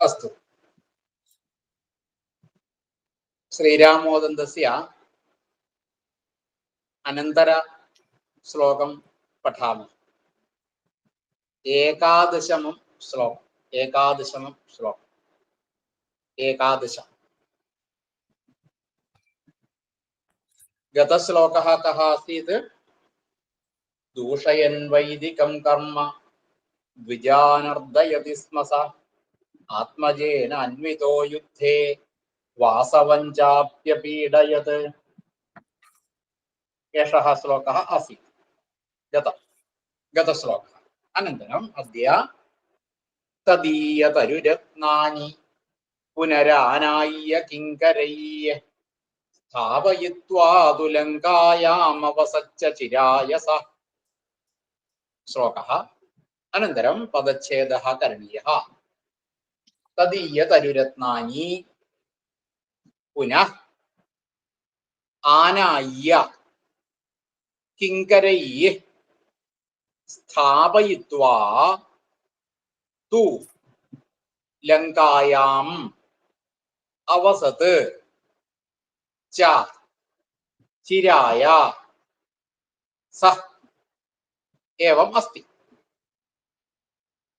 अस्तु श्रीरामोदन्तस्य अनन्तरश्लोकं पठामः एकादशमं श्लोकम् एकादशमं श्लोकम् एकादश गतश्लोकः कः आसीत् दूषयन् वैदिकं कर्म द्विजानर्दयति स्म स आत्मजेन अन्वितो युद्धे वासवञ्चाप्यपीडयत् एषः श्लोकः आसीत् गत गतश्लोकः अनन्तरम् अद्य तदीयतरुरत्नानि पुनरानाय्य किङ्करैः स्थापयित्वा तु लङ्कायामवसच्च चिराय सः श्लोकः अनन्तरं पदच्छेदः करणीयः तदीयतरुरत्नानि पुनः आनाय्य किङ्करैः स्थापयित्वा तु लङ्कायाम् अवसत् च चिराय सः एवम् अस्ति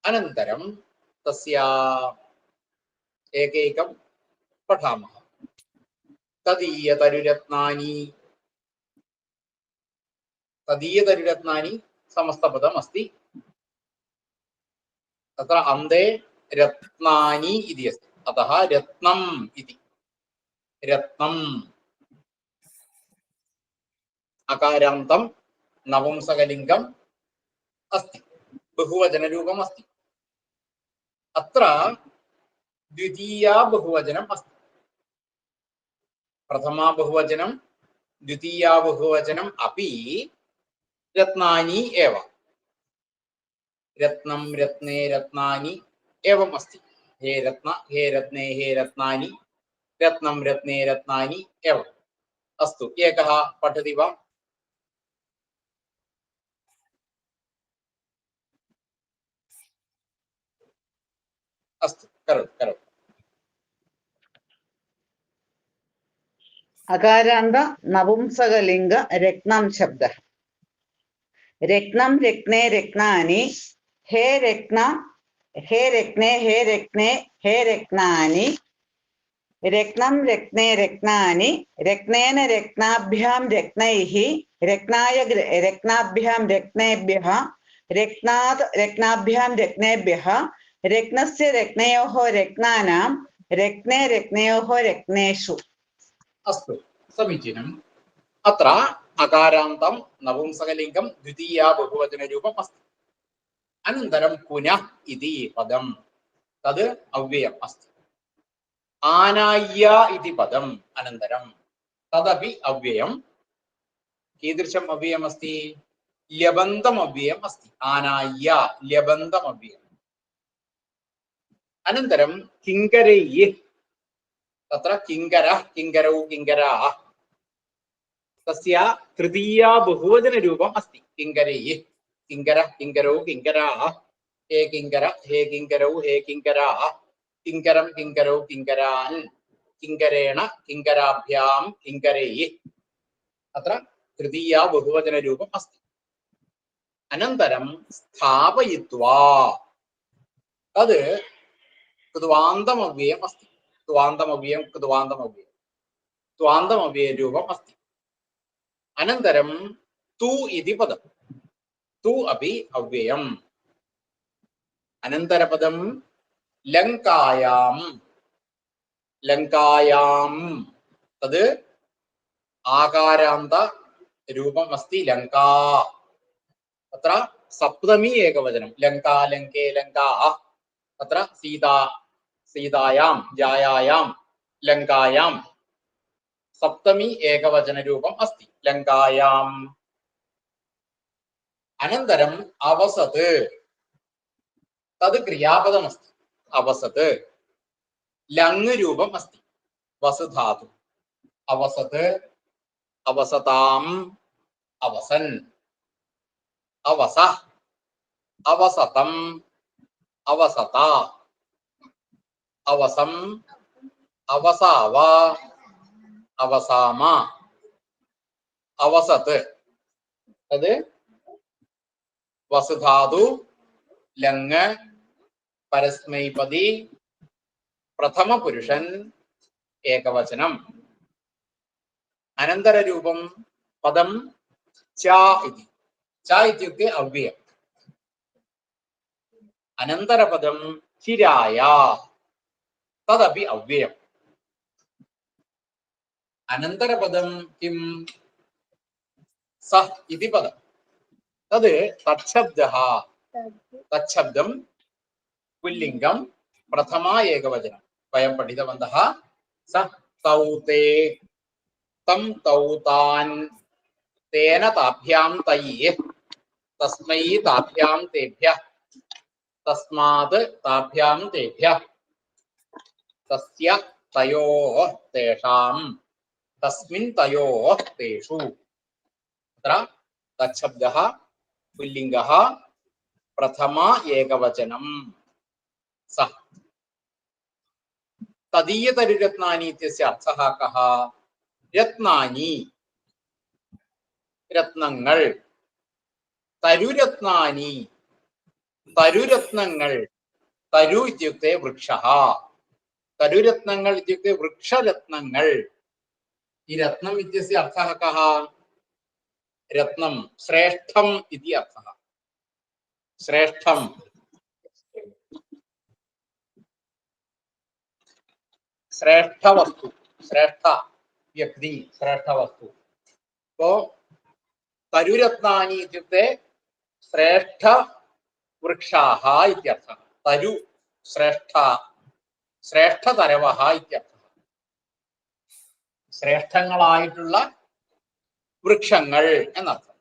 अनन्तरं तस्य एकैकं पठामः तदीयतरुरत्नानि तदीयतरुरत्नानि समस्तपदम् अस्ति तत्र अन्ते रत्नानि इति अस्ति अतः रत्नम् इति रत्नम् अकारान्तं नपुंसकलिङ्गम् अस्ति बहुवचनरूपम् अस्ति അത്ര ദ്വിതീയാ ബഹുവചനം അസ്തി. പ്രഥമാ ബഹുവചനം ദ്വിതീയാ ബഹുവചനം അപ്പി രത്നാനി ഏവ. രത്നം രത്നേ രത്നാനി ഏവം അസ്തി. ഹേ രത്ന ഹേ രത്നേ ഹേ രത്നാനി രത്നം രത്നേ രത്നാനി ഏവം. അസ്തു. ഏക പഠതി വാ अस्तु करोतु करोतु അകാരാന്ത നപുംസകലിംഗ രത്നം ശബ്ദ രത്നം രത്നേ രത്നാനി ഹേ രത്ന ഹേ രത്നേ ഹേ രത്നേ ഹേ രത്നാനി രത്നം രത്നേ രത്നാനി രത്നേന രത്നാഭ്യാം രത്നൈഃ രത്നായ ഗ്ര- രത്നാഭ്യാം രത്നേഭ്യः രത്നാത് രത്നാഭ്യാം രത്നേഭ്യः രത്നസ്യ രത്നയോഹോ രത്നാനാം രത്നേ രത്നയോഹോ രത്നേഷു. അസ്തു സമീചീനം അത്ര അകാരാന്തം നപുംസകലിംഗം ദ്വിതീയ ബഹുവചനരൂപം അസ്തി അനന്തരം കുന ഇതി പദം തത് അവ്യയം അസ്തി. ആനായ്യ ഇതി പദം അനന്തരം തദപി അവ്യയം. കീദൃശം അവ്യയം അസ്തി ലബന്ധം അവ്യയം അസ്തി ആനായ്യ ലബന്ധം അവ്യയം. अनन्तरं किङ्करैः तत्र किङ्करः किङ्करौ किङ्कराः तस्य तृतीया बहुवचनरूपम् अस्ति किङ्करैः किङ्करः किङ्करौ किङ्कराः हे किङ्कर हे किङ्करौ हे किङ्कराः किङ्करं किङ्करौ किङ्करान् किङ्करेण किङ्कराभ्यां किङ्करैः अत्र तृतीया बहुवचनरूपम् अस्ति अनन्तरं स्थापयित्वा तद् कृत्वान्तमव्ययम् अस्ति त्वान्तमव्ययं कृत्वान्तमव्ययं त्वान्तमव्ययरूपम् अस्ति अनन्तरं तु इति पदं तु अपि अव्ययम् अनन्तरपदं लङ्कायां लङ्कायां तद् आकारान्तरूपम् अस्ति लङ्का तत्र सप्तमी एकवचनं लङ्का लङ्के लङ्काः तत्र सीता സീതായാം ജായായാം ലങ്കായാം. സപ്തമി ഏകവചന രൂപം അസ്തി. ലങ്കായാം. അനന്തരം അവസത്. തത് ക്രിയാപദം അസ്തി. അവസത്. ലങ് രൂപം അസ്തി. വസുധാതു. അവസത്. അവസതാം. അവസൻ. അവസ. അവസതം. അവസത. അവസം അവസാവ അവസാമ. അവസത്ത് അത് വസുധാതു ലങ് പരസ്മൈപതി പ്രഥമ പുരുഷൻ ഏകവചനം. അനന്തരരൂപം പദം ച ഇതി. ച ഇത്യുക്തി അവ്യം അനന്തരപദം ചിരായ തദപി അവ്യയം അനന്തരപദം കിം സ ഇതി പദം തത് തച്ഛബ്ദ തച്ഛബ്ദം പുല്ലിംഗം പ്രഥമ ഏകവചനം വയം പഠിതവന്തः സ തൗ തേ തം തൗ താൻ തേന താഭ്യാം തയ്യ് തസ്മൈ താഭ്യാം തേഭ്യ തസ്മാത് താഭ്യാം തേഭ്യः തസ്യ തയോ തേഷാം തസ്മിൻ തയോ തേഷു അത്ര തച്ഛബ്ദ പുല്ലിംഗ പ്രഥമ ഏകവചനം സ തദീയതരുരത്നാനി ഇത്യസ്യ അർത്ഥ കഹ രത്നാനി രത്നങ്ങൾ തരുരത്നാനി തരുരത്നങ്ങൾ തരു ഇത്യുക്തെ വൃക്ഷ തരുരത്നങ്ങൾ ഇത്യുക്തി വൃക്ഷരത്നങ്ങൾ. ഈ രത്നം ഇത്യസ്യ അർത്ഥ കഹ രത്നം ശ്രേഷ്ഠം ഇതി അർത്ഥ. ശ്രേഷ്ഠം. ശ്രേഷ്ഠ വസ്തു ശ്രേഷ്ഠ വ്യക്തി ശ്രേഷ്ഠ വസ്തു അപ്പോ തരുരത്നാനി ഇത്യുക്തെ ശ്രേഷ്ഠ വൃക്ഷാഹ ഇത്യർത്ഥം. തരു ശ്രേഷ്ഠ ശ്രേഷ്ഠതരവഹ ഇത്യർത്ഥം ശ്രേഷ്ഠങ്ങളായിട്ടുള്ള വൃക്ഷങ്ങൾ എന്നർത്ഥം.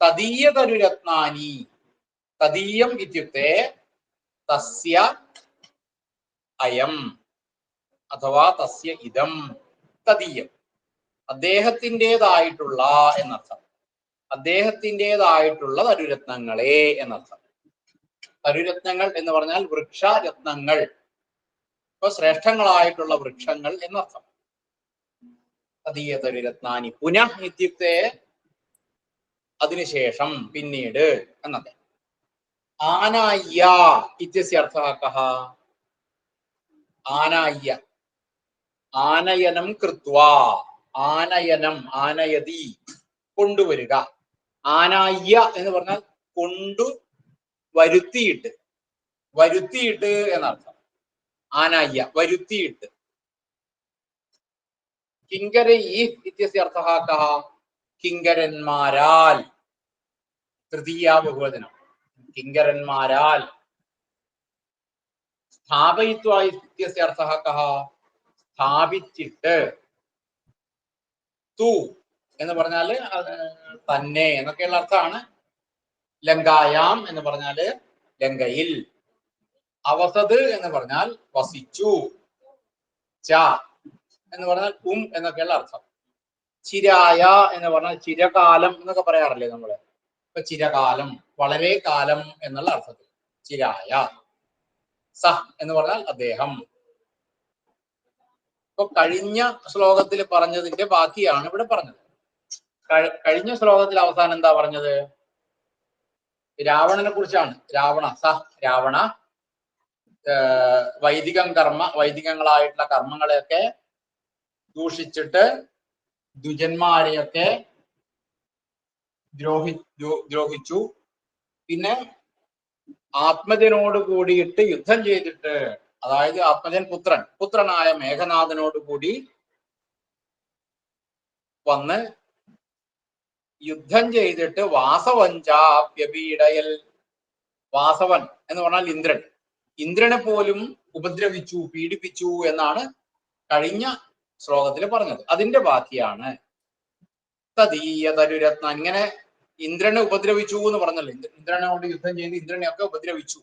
തദീയ തരുരത്നാനി തദീയം ഇത്യുക്തെ തസ്യ അയം അഥവാ തസ്യ ഇതം തദീയം. അദ്ദേഹത്തിന്റെതായിട്ടുള്ള എന്നർത്ഥം. അദ്ദേഹത്തിന്റെതായിട്ടുള്ള തരുരത്നങ്ങളെ എന്നർത്ഥം. തരുരത്നങ്ങൾ എന്ന് പറഞ്ഞാൽ വൃക്ഷരത്നങ്ങൾ ഇപ്പൊ ശ്രേഷ്ഠങ്ങളായിട്ടുള്ള വൃക്ഷങ്ങൾ എന്നർത്ഥം. അതീയതൊരു തരുരത്നാനി പുനഃ ഇത്യുക്തെ അതിനുശേഷം പിന്നീട് എന്നത് ആനായ്യ ഇത്യസ്യ അർത്ഥ ആനായ്യ. ആനയനം കൃത്വ. ആനയനം ആനയതി കൊണ്ടുവരിക. ആനായ്യ എന്ന് പറഞ്ഞാൽ കൊണ്ടു വരുത്തിയിട്ട് വരുത്തിയിട്ട് എന്നർത്ഥം. ആനായ്യ വരുത്തിയിട്ട്. കിങ്കര ഈ അർത്ഥः കः കിങ്കരന്മാരാൽ. തൃതീയ ബഹുവചനം. കിങ്കരന്മാരാൽ. സ്ഥാപയിത്വ ഇത്യസ്യ അർത്ഥः സ്ഥാപിച്ചിട്ട്. തു എന്ന് പറഞ്ഞാൽ തന്നെ എന്നൊക്കെയുള്ള അർത്ഥമാണ്. ലങ്കായാം എന്ന് പറഞ്ഞാൽ ലങ്കയിൽ. അവസത് എന്ന് പറഞ്ഞാൽ വസിച്ചു. ച എന്ന് പറഞ്ഞാൽ ഉം എന്നൊക്കെയുള്ള അർത്ഥം. ചിരായ എന്ന് പറഞ്ഞാൽ ചിരകാലം എന്നൊക്കെ പറയാറില്ലേ നമ്മൾ? ഇപ്പൊ ചിരകാലം വളരെ കാലം എന്നുള്ള അർത്ഥത്തിൽ. ചിരായ. സ എന്ന് പറഞ്ഞാൽ അദ്ദേഹം. ഇപ്പൊ കഴിഞ്ഞ ശ്ലോകത്തിൽ പറഞ്ഞതിന്റെ ബാക്കിയാണ് ഇവിടെ പറഞ്ഞത്. കഴിഞ്ഞ ശ്ലോകത്തിൽ അവസാനം എന്താ പറഞ്ഞത്? രാവണനെ കുറിച്ചാണ്. രാവണ സ രാവണ വൈദികം കർമ്മ വൈദികങ്ങളായിട്ടുള്ള കർമ്മങ്ങളെയൊക്കെ ദൂഷിച്ചിട്ട് ദുജന്മാരെയൊക്കെ ദ്രോഹി ദ്രോഹിച്ചു. പിന്നെ ആത്മജനോട് കൂടിയിട്ട് യുദ്ധം ചെയ്തിട്ട് അതായത് ആത്മജൻ പുത്രൻ പുത്രനായ മേഘനാഥനോട് കൂടി വന്ന് യുദ്ധം ചെയ്തിട്ട് വാസവഞ്ചാപ്യപീഡയൽ വാസവൻ എന്ന് പറഞ്ഞാൽ ഇന്ദ്രൻ. ഇന്ദ്രനെ പോലും ഉപദ്രവിച്ചു പീഡിപ്പിച്ചു എന്നാണ് കഴിഞ്ഞ ശ്ലോകത്തിൽ പറഞ്ഞത്. അതിന്റെ ബാക്കിയാണ്. തദീയ തരുരത്ന ഇങ്ങനെ ഇന്ദ്രനെ ഉപദ്രവിച്ചു എന്ന് പറഞ്ഞല്ലോ. ഇന്ദ്ര- ഇന്ദ്രനോട് യുദ്ധം ചെയ്ത് ഇന്ദ്രനെ ഒക്കെ ഉപദ്രവിച്ചു.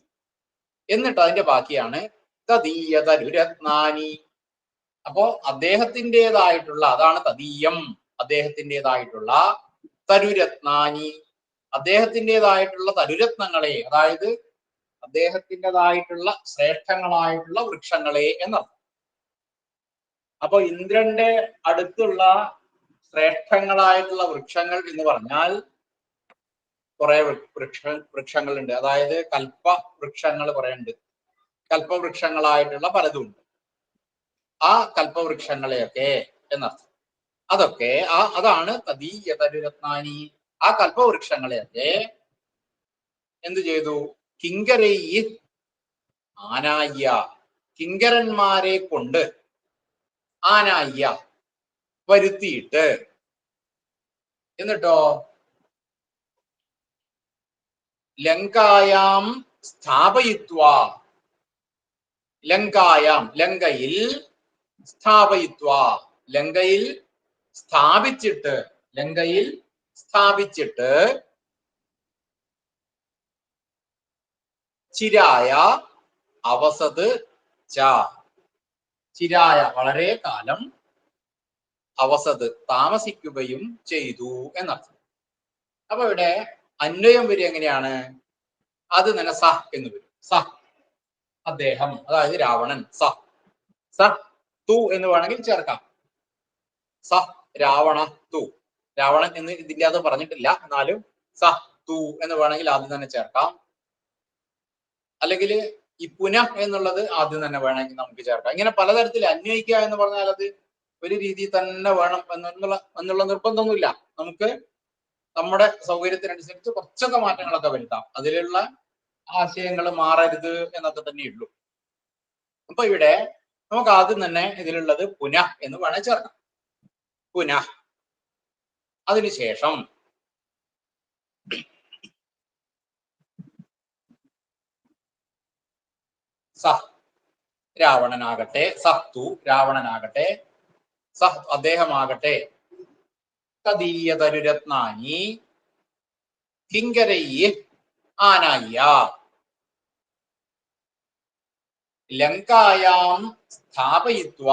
എന്നിട്ട് അതിന്റെ ബാക്കിയാണ് തദീയ തരുരത്നാനി അപ്പോ അദ്ദേഹത്തിന്റെതായിട്ടുള്ള അതാണ് തദീയം. അദ്ദേഹത്തിന്റെതായിട്ടുള്ള തരുരത്നാനി. അദ്ദേഹത്തിന്റെതായിട്ടുള്ള തരുരത്നങ്ങളെ അതായത് അദ്ദേഹത്തിന്റെതായിട്ടുള്ള ശ്രേഷ്ഠങ്ങളായിട്ടുള്ള വൃക്ഷങ്ങളെ എന്നർത്ഥം. അപ്പൊ ഇന്ദ്രന്റെ അടുത്തുള്ള ശ്രേഷ്ഠങ്ങളായിട്ടുള്ള വൃക്ഷങ്ങൾ എന്ന് പറഞ്ഞാൽ കുറെ വൃക്ഷ വൃക്ഷങ്ങളുണ്ട്. അതായത് കൽപ്പ വൃക്ഷങ്ങൾ പറയുന്നുണ്ട് കൽപ്പവൃക്ഷങ്ങളായിട്ടുള്ള പലതും ഉണ്ട് ആ കൽപ്പവൃക്ഷങ്ങളെയൊക്കെ എന്നർത്ഥം. അതൊക്കെ ആ അതാണ് തദീയതരുരത്നാനി. ആ കൽപ്പവൃക്ഷങ്ങളെയൊക്കെ എന്ത് ചെയ്തു? കിങ്കരൈ ആനായ്യ കിങ്കരന്മാരെ കൊണ്ട് ആനായ്യ വരുത്തിയിട്ട്. എന്നിട്ടോ? ലങ്കായാം സ്ഥാപയിത്വ. ലങ്കായാം ലങ്കയിൽ സ്ഥാപയിത്വ. ലങ്കയിൽ സ്ഥാപിച്ചിട്ട് ലങ്കയിൽ സ്ഥാപിച്ചിട്ട് ചിരായ അവസത് ച. ചിരായ വളരെ കാലം അവസത് താമസിക്കുകയും ചെയ്തു എന്നർത്ഥം. അപ്പൊ ഇവിടെ അന്വയം വരും എങ്ങനെയാണ്? അത് തന്നെ സ എന്ന് വരും. സ. അദ്ദേഹം അതായത് രാവണൻ സ. സ തു എന്ന് വേണമെങ്കിൽ ചേർക്കാം. സ രാവണ തു. രാവണൻ എന്ന് ഇതില്ലാതെ പറഞ്ഞിട്ടില്ല. എന്നാലും സ തു എന്ന് വേണമെങ്കിൽ ആദ്യം തന്നെ ചേർക്കാം. അല്ലെങ്കിൽ ഈ പുന എന്നുള്ളത് ആദ്യം തന്നെ വേണമെങ്കിൽ നമുക്ക് ചേർക്കാം. ഇങ്ങനെ പലതരത്തിൽ അന്വയിക്കുക എന്ന് പറഞ്ഞാൽ അത് ഒരു രീതി തന്നെ വേണം എന്നുള്ള എന്നുള്ള നിർബന്ധമൊന്നുമില്ല. നമുക്ക് നമ്മുടെ സൗകര്യത്തിനനുസരിച്ച് കുറച്ചൊക്കെ മാറ്റങ്ങളൊക്കെ വരുത്താം. അതിലുള്ള ആശയങ്ങൾ മാറരുത് എന്നൊക്കെ തന്നെയുള്ളൂ അപ്പൊ ഇവിടെ നമുക്ക് ആദ്യം തന്നെ ഇതിലുള്ളത് പുന എന്ന് വേണേൽ ചേർക്കാം. പുന. അതിനുശേഷം സഹ് രാവണനാകട്ടെ സഹ്തു രാവണനാകട്ടെ സഹ് അദ്ദേഹമാകട്ടെ. തദീയതരുരത്നാനി കിങ്കരയ്യ ആനായ്യ ലങ്കായാം സ്ഥാപയിത്വ.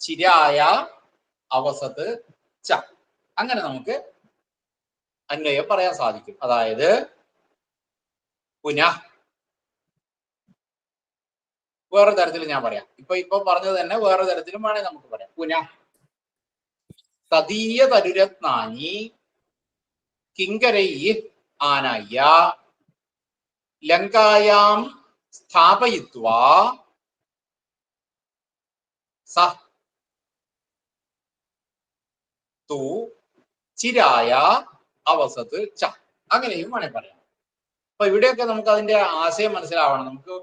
ചിരായ അവസത്ത് ച. അങ്ങനെ നമുക്ക് അന്വയം പറയാൻ സാധിക്കും. അതായത് പുനഃ വേറെ തരത്തിൽ ഞാൻ പറയാം. ഇപ്പൊ ഇപ്പൊ പറഞ്ഞത് തന്നെ വേറെ തരത്തിലും വേണേ നമുക്ക് പറയാം. പുന തദീയ തരുരത്നാനി കിങ്കരയി ആനയ്യ ലങ്കായാം സ്ഥാപയിത്വ സ ചിരായ അവസത്ത് ച. അങ്ങനെയും വേണേ പറയാം. അപ്പൊ ഇവിടെയൊക്കെ നമുക്ക് അതിന്റെ ആശയം മനസ്സിലാവണം. നമുക്ക്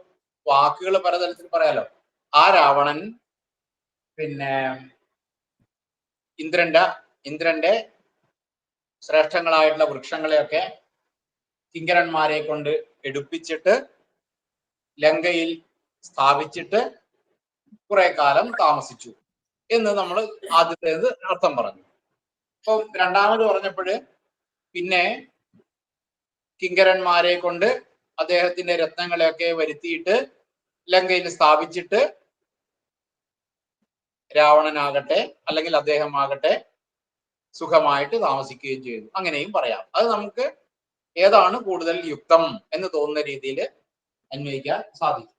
വാക്കുകൾ പലതരത്തിൽ പറയാലോ. ആ രാവണൻ പിന്നെ ഇന്ദ്രന്റെ ഇന്ദ്രന്റെ ശ്രേഷ്ഠങ്ങളായിട്ടുള്ള വൃക്ഷങ്ങളെയൊക്കെ കിങ്കരന്മാരെ കൊണ്ട് എടുപ്പിച്ചിട്ട് ലങ്കയിൽ സ്ഥാപിച്ചിട്ട് കുറെ കാലം താമസിച്ചു എന്ന് നമ്മൾ ആദ്യത്തേത് അർത്ഥം പറഞ്ഞു. അപ്പം രണ്ടാമത് പറഞ്ഞപ്പോഴ് പിന്നെ കിങ്കരന്മാരെ കൊണ്ട് അദ്ദേഹത്തിന്റെ രത്നങ്ങളെയൊക്കെ വരുത്തിയിട്ട് ലങ്കയിൽ സ്ഥാപിച്ചിട്ട് രാവണനാകട്ടെ അല്ലെങ്കിൽ അദ്ദേഹം ആകട്ടെ സുഖമായിട്ട് താമസിക്കുകയും ചെയ്തു. അങ്ങനെയും പറയാം. അത് നമുക്ക് ഏതാണ് കൂടുതൽ യുക്തം എന്ന് തോന്നുന്ന രീതിയിൽ അന്വയിക്കാൻ സാധിക്കും.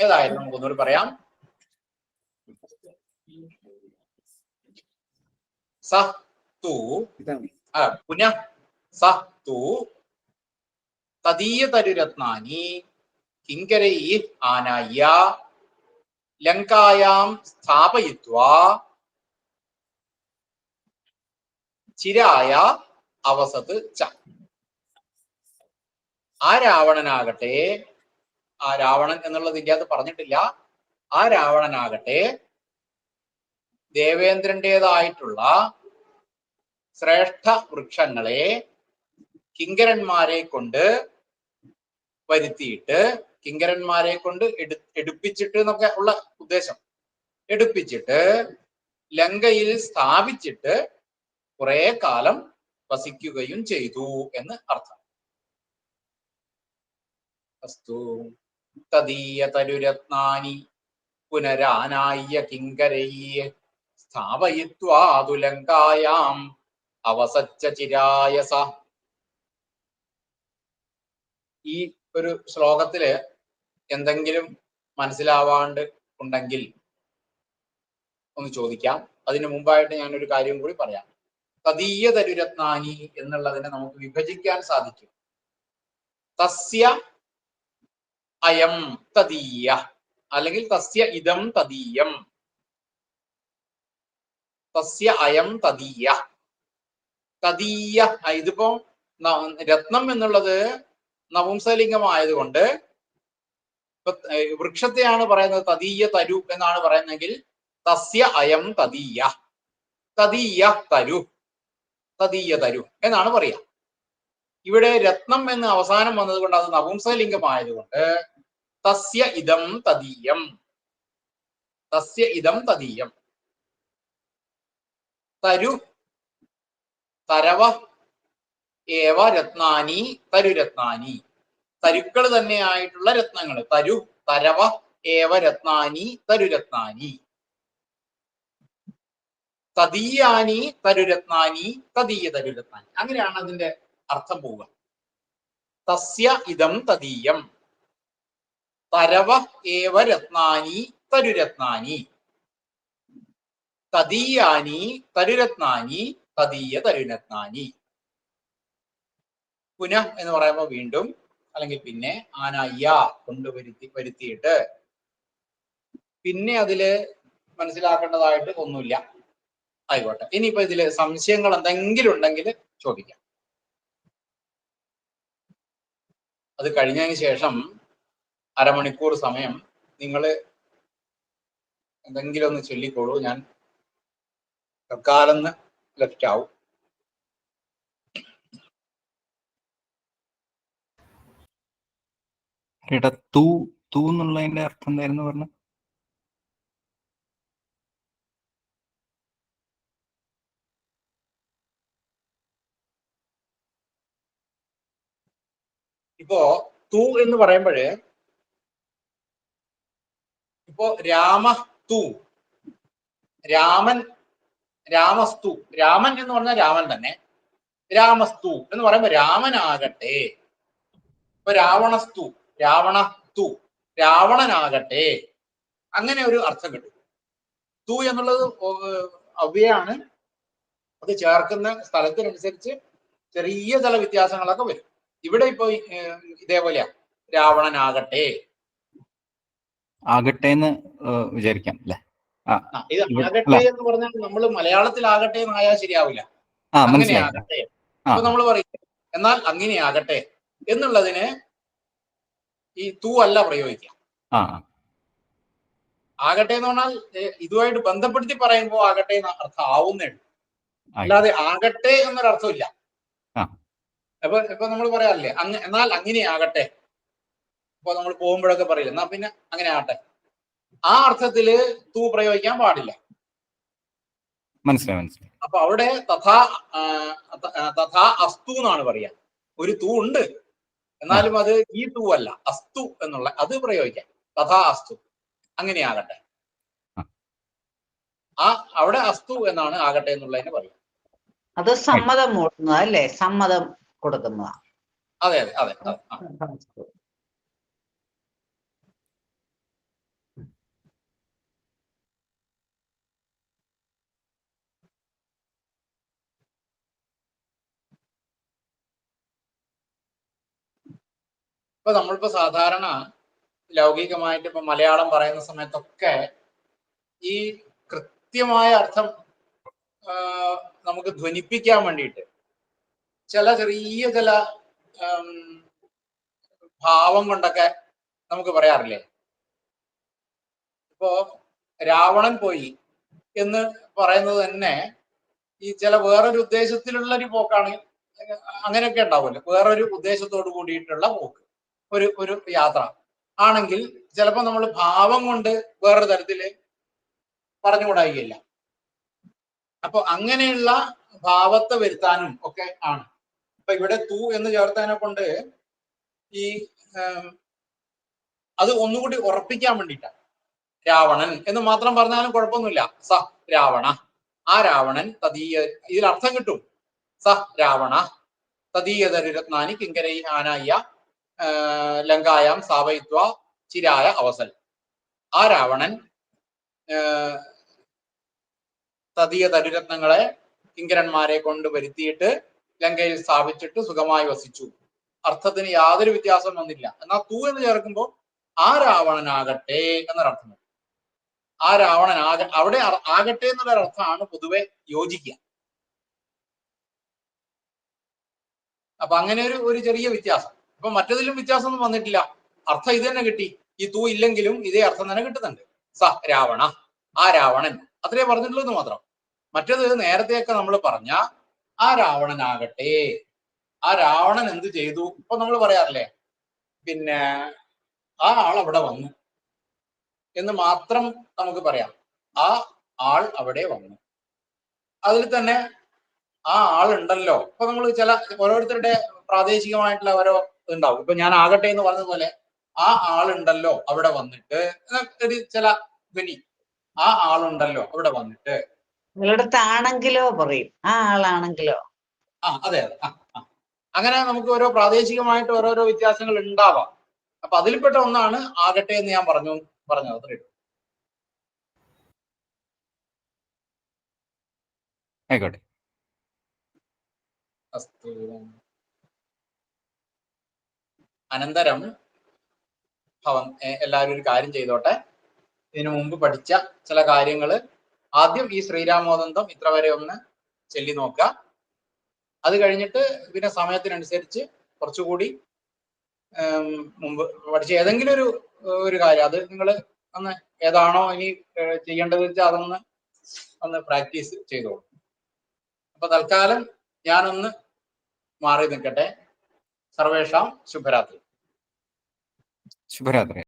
ഏതായാലും നമുക്കൊന്നുകൂടി പറയാം. സ തു ആ, പുനഃ സ തു തദീയതരുരത്നാനി കിങ്കരൈ ആനായ്യ ലങ്കായാം സ്ഥാപയിത്വ ചിരായ അവസത്ത് ച. ആ രാവണനാകട്ടെ ആ രാവണൻ എന്നുള്ളത് ഇതിനകത്ത് പറഞ്ഞിട്ടില്ല. ആ രാവണനാകട്ടെ ദേവേന്ദ്രന്റേതായിട്ടുള്ള ശ്രേഷ്ഠ വൃക്ഷങ്ങളെ കിങ്കരന്മാരെ കൊണ്ട് വരുത്തിയിട്ട് കിങ്കരന്മാരെ കൊണ്ട് എടു എടുപ്പിച്ചിട്ട് എന്നൊക്കെ ഉള്ള ഉദ്ദേശം. എടുപ്പിച്ചിട്ട് ലങ്കയിൽ സ്ഥാപിച്ചിട്ട് കുറെ കാലം വസിക്കുകയും ചെയ്തു എന്ന് അർത്ഥം. അസ്തു തദീയതരുരത്നാനി പുനരാനായ്യ കിങ്കരൈ സ്ഥാപയിത്വാതുലങ്കായാം. അവസച്ച ചിരായസ ഈ ഒരു ശ്ലോകത്തിൽ എന്തെങ്കിലും മനസ്സിലാവാണ്ട് ഉണ്ടെങ്കിൽ ഒന്ന് ചോദിക്കാം. അതിനു മുമ്പായിട്ട് ഞാൻ ഒരു കാര്യം കൂടി പറയാം. തദീയ തരുരത്നാനി എന്നുള്ളതിനെ നമുക്ക് വിഭജിക്കാൻ സാധിക്കും. തസ്യ അയം തദീയ അല്ലെങ്കിൽ തസ്യ ഇതം തദീയം. തസ്യ അയം തദീയ. തദീയ ഇതിപ്പോ രത്നം എന്നുള്ളത് നപുംസലിംഗമായതുകൊണ്ട് വൃക്ഷത്തെയാണ് പറയുന്നത് തദീയ തരു എന്നാണ് പറയുന്നതെങ്കിൽ തസ്യ അയം തദീയ തദീയ തരു. തദീയ തരു എന്നാണ് പറയാ. ഇവിടെ രത്നം എന്ന് അവസാനം വന്നതുകൊണ്ട് അത് നപുംസലിംഗമായതുകൊണ്ട് തസ്യ ഇതം തദീയം തസ്യ ഇതം തദീയം തരു തരവ ഏവ രത്നാനി തരുരത്നാനി തരുക്കൾ തന്നെയായിട്ടുള്ള രത്നങ്ങൾ തരു തരവ ഏവ രത്നാനി തരുരത്നാനി തദീയാനി തരുരത്നാനി തദീയ തരുരത്നാനി അങ്ങനെയാണ് അതിന്റെ അർത്ഥം പോവുക. തസ്യ ഇതം തദീയം തരവ ഏവ രത്നാനി തരുരത്നാനി തദീയാനി തരുരത്നാനി തദീയ തരുരത്നാനി പുനഃ എന്ന് പറയുമ്പോൾ വീണ്ടും അല്ലെങ്കിൽ പിന്നെ ആനയ്യ കൊണ്ട് വരുത്തി വരുത്തിയിട്ട് പിന്നെ അതിൽ മനസ്സിലാക്കേണ്ടതായിട്ട് ഒന്നുമില്ല. ആയിക്കോട്ടെ. ഇനിയിപ്പോ ഇതിൽ സംശയങ്ങൾ എന്തെങ്കിലും ഉണ്ടെങ്കിൽ ചോദിക്കാം. അത് കഴിഞ്ഞതിന് ശേഷം അരമണിക്കൂർ സമയം നിങ്ങൾ എന്തെങ്കിലും ഒന്ന് ചൊല്ലിക്കോളൂ. ഞാൻ തൽക്കാലം ലെഫ്റ്റ് ആവും. തൂ തൂ എന്നുള്ളതിന്റെ അർത്ഥം എന്തായിരുന്നു പറഞ്ഞ? ഇപ്പോ തൂ എന്ന് പറയുമ്പോഴേ ഇപ്പോ രാമ തൂ. രാമൻ രാമസ്തു. രാമൻ എന്ന് പറഞ്ഞാൽ രാമൻ തന്നെ. രാമസ്തു എന്ന് പറയുമ്പോ രാമനാകട്ടെ. ഇപ്പൊ രാവണസ്തു. രാവണ തു രാവണനാകട്ടെ. അങ്ങനെ ഒരു അർത്ഥം കിട്ടും. തു എന്നുള്ളത് അവയാണ് അവ്യയാണ്. അത് ചേർക്കുന്ന സ്ഥലത്തിനനുസരിച്ച് ചെറിയ ചില വ്യത്യാസങ്ങളൊക്കെ വരും. ഇവിടെ ഇപ്പൊ ഇതേപോലെയാ. രാവണനാകട്ടെ. ആകട്ടെ എന്ന് വിചാരിക്കാം അല്ലെ? ഇത് ആകട്ടെ എന്ന് പറഞ്ഞാൽ നമ്മൾ മലയാളത്തിൽ ആകട്ടെ എന്നായാൽ ശരിയാവില്ല. ആ അങ്ങനെ മനസ്സിലായി ആകട്ടെ അപ്പൊ നമ്മൾ പറയും എന്നാൽ അങ്ങനെ ആകട്ടെ എന്നുള്ളതിന് ഈ തൂ അല്ല പ്രയോഗിക്കുക. ആകട്ടെ എന്ന് പറഞ്ഞാൽ ഇതുമായിട്ട് ബന്ധപ്പെടുത്തി പറയുമ്പോൾ ആകട്ടെ എന്ന അർത്ഥം ആവുന്നേ ഉള്ളൂ. അല്ലാതെ ആകട്ടെ എന്നൊരർത്ഥമില്ല. അപ്പൊ ഇപ്പൊ നമ്മൾ പറയാറില്ലേ അങ്ങ് എന്നാൽ അങ്ങനെ ആകട്ടെ. ഇപ്പൊ നമ്മൾ പോകുമ്പോഴൊക്കെ പറയില്ല എന്നാ പിന്നെ അങ്ങനെ ആകട്ടെ. ആ അർത്ഥത്തിൽ തൂ പ്രയോഗിക്കാൻ പാടില്ല. മനസ്സിലായി മനസ്സിലായി. അപ്പൊ അവിടെ തഥാ തഥാ അസ്തു എന്നാണ് പറയാ ഒരു തൂ ഉണ്ട്. എന്നാലും അത് ഈ തൂ അല്ല അസ്തു എന്നുള്ള അത് പ്രയോഗിക്കാം. തഥാ അസ്തു. അങ്ങനെയാകട്ടെ. ആ. അവിടെ അസ്തു എന്നാണ് ആകട്ടെ എന്നുള്ളതിനെ പറയാം അത് സമ്മതം അല്ലേ സമ്മതം കൊടുക്കുന്നതാ. അതെ അതെ അതെ അതെ ഇപ്പൊ നമ്മളിപ്പോ സാധാരണ ലൗകികമായിട്ട് ഇപ്പൊ മലയാളം പറയുന്ന സമയത്തൊക്കെ ഈ കൃത്യമായ അർത്ഥം നമുക്ക് ധ്വനിപ്പിക്കാൻ വേണ്ടിയിട്ട് ചില ചെറിയ ചില ഭാവം കൊണ്ടൊക്കെ നമുക്ക് പറയാറില്ലേ? ഇപ്പോ രാവണൻ പോയി എന്ന് പറയുന്നത് തന്നെ ഈ ചില വേറൊരു ഉദ്ദേശത്തിലുള്ള ഒരു പോക്കാണ് അങ്ങനെയൊക്കെ ഉണ്ടാവുമല്ലോ. വേറൊരു ഉദ്ദേശത്തോട് കൂടിയിട്ടുള്ള പോക്ക്. ഒരു ഒരു യാത്ര. ആണെങ്കിൽ ചിലപ്പോൾ നമ്മൾ ഭാവം കൊണ്ട് വേറൊരു തരത്തിൽ പറഞ്ഞുകൂടായില്ല അപ്പൊ അങ്ങനെയുള്ള ഭാവത്തെ വരുത്താനും ഒക്കെ ആണ്. അപ്പൊ ഇവിടെ തൂ എന്ന് ചേർത്തതിനെ കൊണ്ട് ഈ അത് ഒന്നുകൂടി ഉറപ്പിക്കാൻ വേണ്ടിയിട്ടാണ്. രാവണൻ എന്ന് മാത്രം പറഞ്ഞാലും കുഴപ്പമൊന്നുമില്ല. സ രാവണ. ആ രാവണൻ തദീയ ഇതിൽ അർത്ഥം കിട്ടും. സ രാവണ. തദീയതരുരത്നാനി കിങ്കരൈ ആനായ ആ, ലങ്കായാം സ്ഥാപയിത്വ ചിരായ അവസൽ. ആ രാവണൻ തതിയ തരുരത്നങ്ങളെ കിങ്കരന്മാരെ കൊണ്ട് വരുത്തിയിട്ട് ലങ്കയിൽ സ്ഥാപിച്ചിട്ട് സുഖമായി വസിച്ചു. അർത്ഥത്തിന് യാതൊരു വ്യത്യാസം വന്നില്ല. എന്നാൽ തൂ എന്ന് ചേർക്കുമ്പോൾ ആ രാവണനാകട്ടെ എന്നൊരർത്ഥം വരും. ആ രാവണൻ ആക അവിടെ ആകട്ടെ എന്നുള്ളൊരർത്ഥമാണ് പൊതുവെ യോജിക്കുക. അപ്പൊ അങ്ങനെ ഒരു ഒരു ചെറിയ വ്യത്യാസം. അപ്പൊ മറ്റതിലും വ്യത്യാസമൊന്നും വന്നിട്ടില്ല. അർത്ഥം ഇത് തന്നെ കിട്ടി. ഈ തൂ ഇല്ലെങ്കിലും ഇതേ അർത്ഥം തന്നെ കിട്ടുന്നുണ്ട്. സ രാവണ. ആ രാവണൻ. അത്രേ പറഞ്ഞിട്ടുള്ളൂ എന്ന് മാത്രം. മറ്റത് നേരത്തെയൊക്കെ നമ്മൾ പറഞ്ഞ ആ രാവണനാകട്ടെ. ആ രാവണൻ എന്ത് ചെയ്തു? ഇപ്പൊ നമ്മൾ പറയാറില്ലേ? പിന്നെ ആ ആൾ അവിടെ വന്നു. എന്ന് മാത്രം നമുക്ക് പറയാം. ആ ആൾ അവിടെ വന്നു. അതിൽ തന്നെ ആ ആളുണ്ടല്ലോ. ഇപ്പൊ നമ്മൾ ചില ഓരോരുത്തരുടെ പ്രാദേശികമായിട്ടുള്ള ഓരോ ഇതുണ്ടാവും ഇപ്പൊ ഞാൻ ആകട്ടെ എന്ന് പറഞ്ഞതുപോലെ ആ ആളുണ്ടല്ലോ അവിടെ വന്നിട്ട് ഒരു ചില ധ്വനി. ആ ആളുണ്ടല്ലോ അവിടെ വന്നിട്ട്. നിങ്ങളുടെ ആണെങ്കിലോ പറയും. ആ ആളാണെങ്കിലോ. ആ അതെ അതെ. അങ്ങനെ നമുക്ക് ഓരോ പ്രാദേശികമായിട്ട് ഓരോരോ വ്യത്യാസങ്ങൾ ഉണ്ടാവാം. അപ്പൊ അതിൽപ്പെട്ട ഒന്നാണ് ആകട്ടെ എന്ന് ഞാൻ പറഞ്ഞു പറഞ്ഞത്. അത്രേ. ആയിക്കോട്ടെ. അസ്തു അനന്തരം ഭവൻ എല്ലാവരും ഒരു കാര്യം ചെയ്തോട്ടെ. ഇതിനു മുമ്പ് പഠിച്ച ചില കാര്യങ്ങൾ ആദ്യം ഈ ശ്രീരാമോദന്തം ഇത്ര വരെ ഒന്ന് ചൊല്ലി നോക്കുക. അത് കഴിഞ്ഞിട്ട് പിന്നെ സമയത്തിനനുസരിച്ച് കുറച്ചുകൂടി മുമ്പ് പഠിച്ച ഏതെങ്കിലും ഒരു ഒരു കാര്യം. അത് നിങ്ങൾ ഒന്ന് ഏതാണോ ഇനി ചെയ്യേണ്ടത് വെച്ചാൽ അതൊന്ന് ഒന്ന് പ്രാക്ടീസ് ചെയ്തോളൂ. അപ്പൊ തൽക്കാലം ഞാനൊന്ന് മാറി നിൽക്കട്ടെ. സർവേഷാം ശുഭരാത്രി. ശുഭരാത്രി